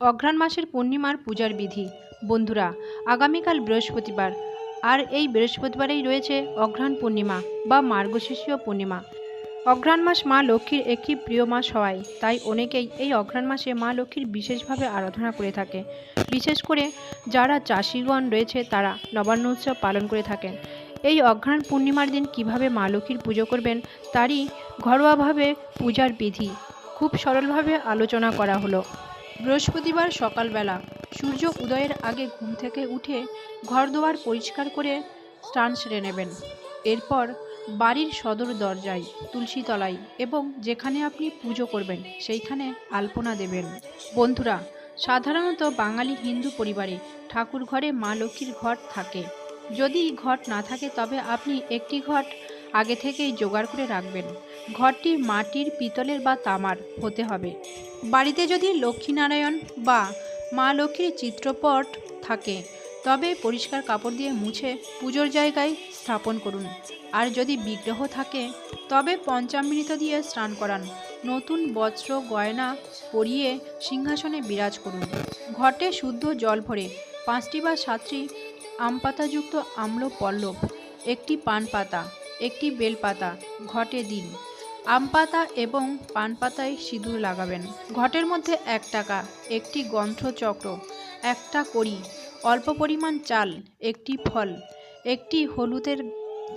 অঘ্রাণ মাসের পূর্ণিমার পূজার বিধি। বন্ধুরা, আগামীকাল বৃহস্পতিবার, আর এই বৃহস্পতিবারেই রয়েছে অঘ্রাণ পূর্ণিমা বা মার্গশীর্ষীয় পূর্ণিমা। অঘ্রাণ মাস মা লক্ষ্মীর একটি প্রিয় মাস হওয়ায়, তাই অনেকেই এই অঘ্রাণ মাসে মা লক্ষ্মীর বিশেষভাবে আরাধনা করে থাকে। বিশেষ করে যারা চাষিগণ রয়েছে, তারা নবান্ন উৎসব পালন করে থাকেন। এই অঘ্রাণ পূর্ণিমার দিন কীভাবে মা লক্ষ্মীর পুজো করবেন, তারই ঘরোয়াভাবে পূজার বিধি। খুব সরলভাবে আলোচনা করা হলো। বৃহস্পতিবার সকালবেলা সূর্য উদয়ের আগে ঘুম থেকে উঠে ঘর ঘরদোয়ার পরিষ্কার করে স্নান সেরে নেবেন। এরপর বাড়ির সদর দরজায় তুলসী তলায় এবং যেখানে আপনি পুজো করবেন, সেইখানে আলপনা দেবেন। বন্ধুরা, সাধারণত বাঙালি হিন্দু পরিবারে ঠাকুর ঘরে মা লক্ষ্মীর ঘট থাকে। যদি ঘট না থাকে, তবে আপনি একটি ঘট আগে থেকেই জোগাড় করে রাখবেন। ঘরটি মাটির পিতলের বা তামার হতে হবে। বাড়িতে যদি লক্ষ্মীনারায়ণ বা মা লক্ষ্মীর চিত্রপট থাকে, তবে পরিষ্কার কাপড় দিয়ে মুছে পুজোর জায়গায় স্থাপন করুন। আর যদি বিগ্রহ থাকে, তবে পঞ্চামৃত দিয়ে স্নান করান। নতুন বস্ত্র, গয়না পরিয়ে সিংহাসনে বিরাজ করুন। ঘটে শুদ্ধ জল ভরে পাঁচটি বা সাতটি আম পাতাযুক্ত আম্ল পল্লব একটি পান পাতা একটি বেলপাতা, ঘটে দিন। আম পাতা এবং পান পাতায় সিঁদুর লাগাবেন। ঘটের মধ্যে এক টাকা, একটি গ্রন্থচক্র, একটা কড়ি, অল্প পরিমাণ চাল, একটি ফল, একটি হলুদের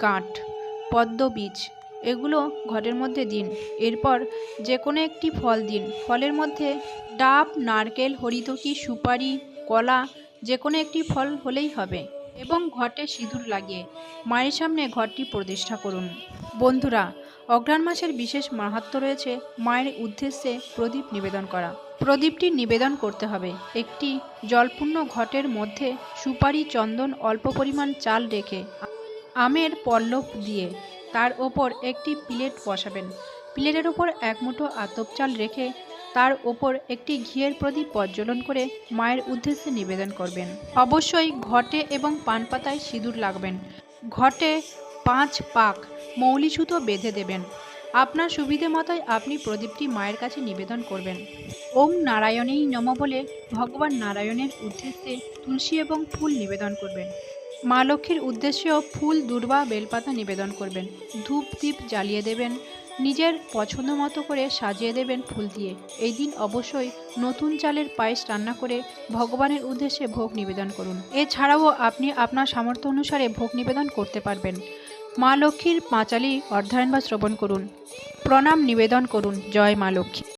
গাঁট, পদ্ম বীজ, এগুলো ঘটের মধ্যে দিন। এরপর যে কোনো একটি ফল দিন। ফলের মধ্যে ডাব, নারকেল, হরিতকি, সুপারি, কলা যে কোনো একটি ফল হলেই হবে। এবং ঘটে সিঁদুর লাগিয়ে মায়ের সামনে ঘরটি প্রতিষ্ঠা করুন। বন্ধুরা অঘ্রাণ মাসের বিশেষ মাহাত্ম্য রয়েছে মায়ের উদ্দেশ্যে প্রদীপ নিবেদন করা। প্রদীপটি নিবেদন করতে হবে। একটি জলপূর্ণ ঘটের মধ্যে সুপারি চন্দন অল্প পরিমাণ চাল রেখে আমের পল্লব দিয়ে তার ওপর একটি প্লেট বসাবেন। প্লেটের ওপর এক মুঠো আতপ চাল রেখে তার ওপর একটি ঘিয়ের প্রদীপ প্রজ্বলন করে মায়ের উদ্দেশ্যে নিবেদন করবেন। অবশ্যই ঘটে এবং পান পাতায় সিঁদুর লাগবেন। ঘটে পাঁচ পাক মৌলি সুতো বেঁধে দেবেন। আপনার সুবিধে মতোই আপনি প্রদীপটি মায়ের কাছে নিবেদন করবেন। ওম নারায়ণেই নম বলে ভগবান নারায়ণের উদ্দেশ্যে তুলসী এবং ফুল নিবেদন করবেন। মা লক্ষ্মীর উদ্দেশ্যেও ফুল, দুর্বা, বেলপাতা নিবেদন করবেন। ধূপ দ্বীপ জ্বালিয়ে দেবেন। নিজের পছন্দ মতো করে সাজিয়ে দেবেন ফুল দিয়ে। এই দিন অবশ্যই নতুন চালের পায়েস রান্না করে ভগবানের উদ্দেশ্যে ভোগ নিবেদন করুন। এছাড়াও আপনি আপনার সামর্থ্য অনুসারে ভোগ নিবেদন করতে পারবেন। মা লক্ষ্মীর পাঁচালি অর্ধায়ন বা শ্রবণ করুন। প্রণাম নিবেদন করুন। জয় মা লক্ষ্মী।